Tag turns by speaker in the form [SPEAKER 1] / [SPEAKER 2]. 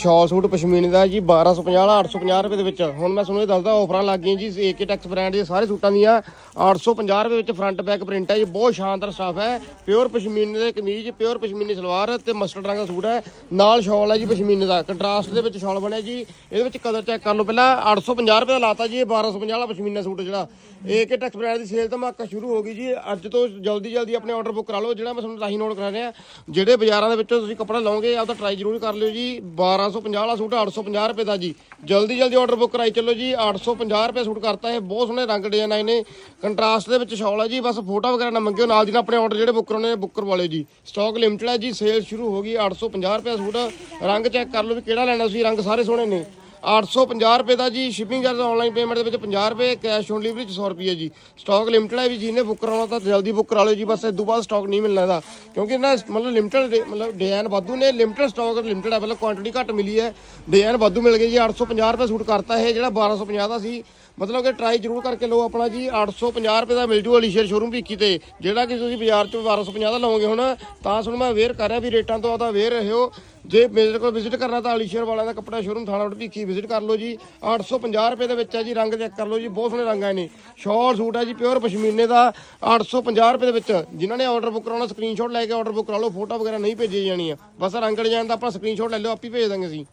[SPEAKER 1] ਸ਼ਾਲ ਸੂਟ ਪਸ਼ਮੀਨੇ ਦਾ ਜੀ 1250 ਵਾਲਾ 850 ਰੁਪਏ ਦੇ ਵਿੱਚ। ਹੁਣ ਮੈਂ ਤੁਹਾਨੂੰ ਇਹ ਦੱਸਦਾ, ਆਫਰਾਂ ਲੱਗ ਗਈਆਂ ਜੀ ਏਕੇ ਟੈਕਸ ਬ੍ਰਾਂਡ ਦੇ ਸਾਰੇ ਸੂਟਾਂ ਦੀਆਂ। 850 ਰੁਪਏ ਵਿੱਚ ਫਰੰਟ ਬੈਕ ਪ੍ਰਿੰਟ ਹੈ ਜੀ, ਬਹੁਤ ਸ਼ਾਨਦਾਰ ਸਟਾਫ ਹੈ। ਪਿਓਰ ਪਸ਼ਮੀਨੇ ਦੇ ਕਮੀਜ਼ ਪਿਓਰ ਪਸ਼ਮੀਨੀ ਸਲਵਾਰ ਤੇ ਮਸਟਰਡ ਰੰਗ ਦਾ ਸੂਟ ਹੈ। ਨਾਲ ਸ਼ਾਲ ਹੈ ਜੀ ਪਸ਼ਮੀਨੇ ਦਾ। ਕੰਟਰਾਸਟ ਦੇ ਵਿੱਚ ਸ਼ਾਲ ਬਣਿਆ ਜੀ। ਇਹਦੇ ਵਿੱਚ ਕਲਰ ਚੈੱਕ ਕਰ ਲਓ ਪਹਿਲਾਂ। 850 ਰੁਪਏ ਦਾ ਲਾਤਾ ਜੀ ਇਹ 1250 ਵਾਲਾ ਪਸ਼ਮੀਨਾ ਸੂਟ ਜਿਹੜਾ। ਏਕੇ ਟੈਕਸ ਬ੍ਰਾਂਡ ਦੀ ਸੇਲ ਧਮਾਕਾ ਸ਼ੁਰੂ ਹੋ ਗਈ ਜੀ। ਅੱਜ ਤੋਂ ਜਲਦੀ ਜਲਦੀ ਆਪਣੇ ਆਰਡਰ ਬੁੱਕ ਕਰਾ ਲਓ, ਜਿਹੜਾ ਮੈਂ ਤੁਹਾਨੂੰ ਰਾਹੀਂ ਨੋਟ ਕਰਾ ਰਿਹਾ। ਜਿਹੜੇ ਬਾਜ਼ਾਰਾਂ ਦੇ ਵਿੱਚੋਂ ਤੁਸੀਂ ਕੱਪੜਾ ਲਓਗੇ, ਆਪਦਾ ਟਰਾਈ ਜ਼ਰੂਰ ਕਰ ਲਿਓ ਜੀ। 1250 ਵਾਲਾ ਸੂਟ 850 ਰੁਪਏ ਦਾ ਜੀ। ਜਲਦੀ ਜਲਦੀ ਆਰਡਰ ਬੁੱਕ ਕਰਾਈ, ਚੱਲੋ ਜੀ 850 ਰੁਪਏ ਸੂਟ ਕਰਤਾ ਇਹ, ਬਹੁਤ ਸੋਹਣੇ ਰੰਗ ਡਿਜ਼ਾਈਨ ਆਏ ਨੇ ਕੰਟਰਾਸਟ ਦੇ ਵਿੱਚ ਸ਼ਾਲ ਹੈ ਜੀ, ਬਸ ਫੋਟੋ ਵਗੈਰਾ ਨਾ ਮੰਗਿਓ, ਨਾਲ ਦੀ ਨਾਲ ਆਪਣੇ ਆਰਡਰ ਜਿਹੜੇ ਬੁੱਕ ਕਰਾਉਣੇ ਬੁੱਕ ਕਰਵਾ ਲਿਓ ਜੀ। ਸਟਾਕ ਲਿਮਟਿਡ ਹੈ ਜੀ ਸੇਲ ਸ਼ੁਰੂ ਹੋ ਗਈ 850 ਰੁਪਏ ਦਾ ਸੂਟ। ਰੰਗ ਚੈੱਕ ਕਰ ਲਓ ਵੀ ਕਿਹੜਾ ਲੈਣਾ ਤੁਸੀਂ ਰੰਗ ਸਾਰੇ ਸੋਹਣੇ ਨੇ। 850 ਰੁਪਏ ਦਾ ਜੀ ਸ਼ਿਪਿੰਗ ਚਾਰਜ ਆਨਲਾਈਨ ਪੇਮੈਂਟ ਦੇ ਵਿੱਚ 50 ਰੁਪਏ ਕੈਸ਼ ਔਨ ਡਿਲੀਵਰੀ ਚ 100 ਰੁਪਏ ਜੀ। ਸਟਾਕ ਲਿਮਟਡ ਹੈ ਵੀ ਜਿਹਨੇ ਬੁੱਕ ਕਰਾਉਣਾ ਤਾਂ ਜਲਦੀ ਬੁੱਕ ਕਰਾ ਲਓ ਜੀ, ਬਸ ਇਸ ਤੋਂ ਬਾਅਦ ਸਟਾਕ ਨਹੀਂ ਮਿਲਣਾ ਇਹਦਾ। ਕਿਉਂਕਿ ਇਹਨਾਂ ਮਤਲਬ ਲਿਮਟਡ ਮਤਲਬ ਡਿਜ਼ਾਈਨ ਵਾਧੂ ਨੇ ਲਿਮਟਡ ਸਟਾਕ ਲਿਮਟਡ ਹੈ, ਮਤਲਬ ਕੁਆਂਟੀਟੀ ਘੱਟ ਮਿਲੀ ਹੈ। ਡਿਜ਼ਾਈਨ ਵਾਧੂ ਮਿਲ ਗਏ ਜੀ 850 ਰੁਪਏ ਸੂਟ ਕਰਤਾ ਇਹ, ਜਿਹੜਾ 1250 ਦਾ ਸੀ। ਮਤਲਬ ਕਿ ਟਰਾਈ ਜ਼ਰੂਰ ਕਰਕੇ ਲਓ ਆਪਣਾ ਜੀ 850 ਰੁਪਏ ਦਾ ਮਿਲ ਜੂ ਅਲੀਸ਼ਰ ਸ਼ੋਰੂਮ ਭੀਖੀ ਤੇ। ਜਿਹੜਾ ਕਿ ਤੁਸੀਂ ਬਾਜ਼ਾਰ ਚੋਂ 1250 ਦਾ ਲਓਗੇ ਹੁਣ, ਤਾਂ ਤੁਹਾਨੂੰ ਮੈਂ ਅਵੇਅਰ ਕਰ ਰਿਹਾ ਵੀ ਰੇਟਾਂ ਤੋਂ ਆਦਾ ਅਵੇਅਰ ਰਹਿਓ ਜੇ ਮੇਰੇ ਕੋਲ ਵਿਜ਼ਿਟ ਕਰਨਾ ਤਾਂ ਅਲੀਸ਼ਰ ਵਾਲਿਆਂ ਦਾ ਕੱਪੜਾ ਸ਼ੋਰੂਮ ਥਾਣਾ ਰੋਡ ਭੀਖੀ ਵਿਜ਼ਿਟ ਕਰ ਲਓ ਜੀ। 850 ਰੁਪਏ ਦੇ ਵਿੱਚ ਹੈ ਜੀ, ਰੰਗ ਚੈੱਕ ਕਰ ਲਓ ਜੀ, ਬਹੁਤ ਸੋਹਣੇ ਰੰਗ ਆਏ ਨੇ ਸ਼ਾਰਟ ਸੂਟ ਹੈ ਜੀ ਪਿਓਰ ਪਸ਼ਮੀਨੇ ਦਾ 850 ਰੁਪਏ ਦੇ ਵਿੱਚ। ਜਿਨ੍ਹਾਂ ਨੇ ਆਰਡਰ ਬੁੱਕ ਕਰਾਉਣਾ ਸਕਰੀਨਸ਼ਾਟ ਲੈ ਕੇ ਆਰਡਰ ਬੁੱਕ ਕਰਾ ਲਓ, ਫੋਟੋ ਵਗੈਰਾ ਨਹੀਂ ਭੇਜੀ ਜਾਣੀਆਂ। ਬਸ ਰੰਗ ਡਿਜ਼ਾਈਨ ਦਾ ਆਪਾਂ ਸਕਰੀਨਸ਼ਾਟ ਲੈ ਲਿਓ, ਆਪੀ ਭੇਜ ਦਾਂਗੇ ਅਸੀਂ।